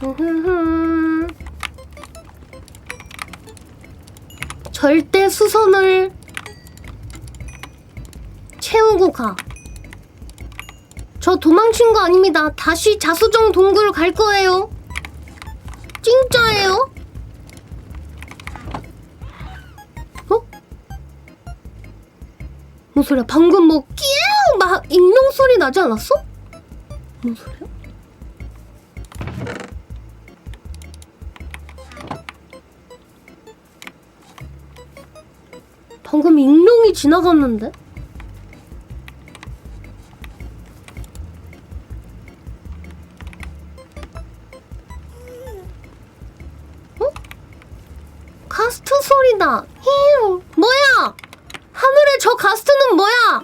흐흐흐. 절대 수선을 채우고 가. 저 도망친 거 아닙니다. 다시 자수정 동굴 갈 거예요. 진짜예요? 어? 뭔 소리야? 방금 뭐 끼우 막 익룡 소리 나지 않았어? 뭔 소리야? 방금 익룡이 지나갔는데? 어? 가스트 소리다. 히우. 뭐야? 하늘에 저 가스트는 뭐야?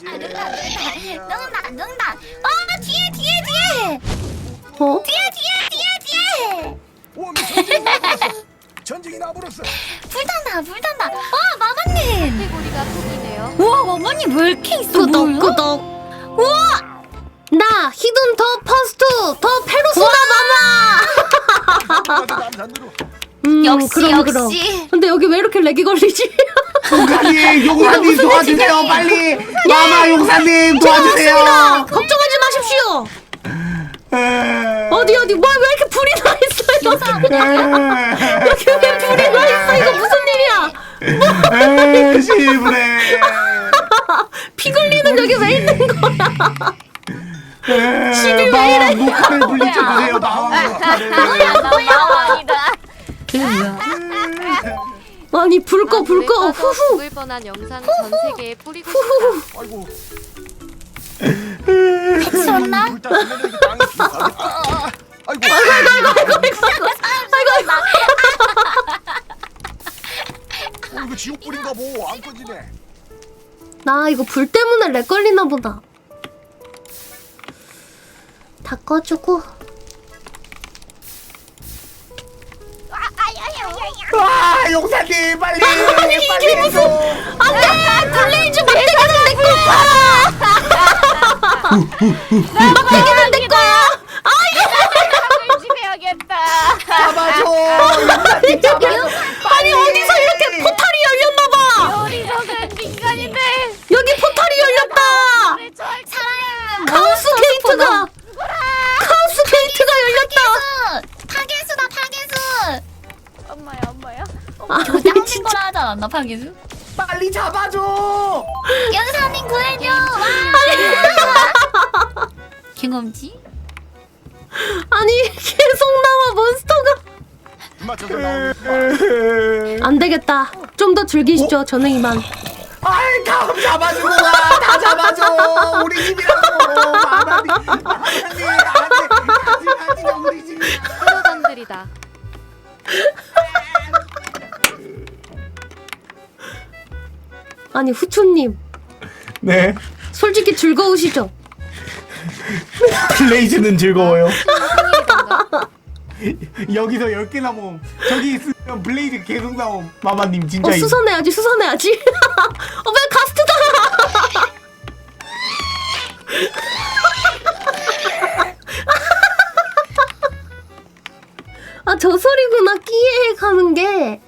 능다 능다 어 뒤에 뒤에 뒤에 어? 뒤에 전쟁이 나버렸어. 불탄다 불탄다 어 마마님 카테고리가 보이네요. 우와 마마님 왜 이렇게 있어 뭐야? 끄덕. 우와! 나 히든 더 퍼스트 더 페루소다 마마. 남산으로. 음, 역시, 그럼 역시. 그럼. 근데 여기 왜 이렇게 렉이 걸리지? 용사님, 용사님 도와주세요, 빨리. 마마 용사님 도와주세요. 걱정하지 마십시오. 에, 어디 어디 뭐왜 이렇게 불이 나 있어 여기 에, 에, 시부래. 피 흘리는 여기 왜 있는 거야? 에, 집이 왜 마왕 녹화를 물리쳐주세요, 마왕 녹화를. 마왕이다 아니 불 꺼 불꺼 아, 후후 죽을 뻔한 영상 전 세계에 뿌리고 싶다. 아이고. 비싸겠다. 아이고. 어, 이거 지옥 불인가 보. 안 꺼지네. 나 이거 불 때문에 렉 걸리나 보다. 다 꺼주고 와, 용사님, 빨리. 빨리 해줘. 안돼 블레이즈 막대기는 내 거야. 막대기는 않았나 파괴수? 빨리 잡아줘. 영사님 구해줘 와 경험치? 아니 계속 나와 몬스터가. 맞춰서 나오는 안 되겠다. 좀 더 즐기시죠. 저는 이만. 아이, 다음 잡아주고 가. 다 잡아줘. 우리 집이라고. 마마님, 마마님, 아니 후추님 네. 솔직히 즐거우시죠? 블레이즈는 즐거워요. 생일이던가. 여기서 10개나 모음. 저기 있으면 블레이즈 계속 나옴. 마마님 진짜 어 이- 수선해야지 수선해야지. 어왜 가스트다. 아 저 소리구나 끼에 가는 게.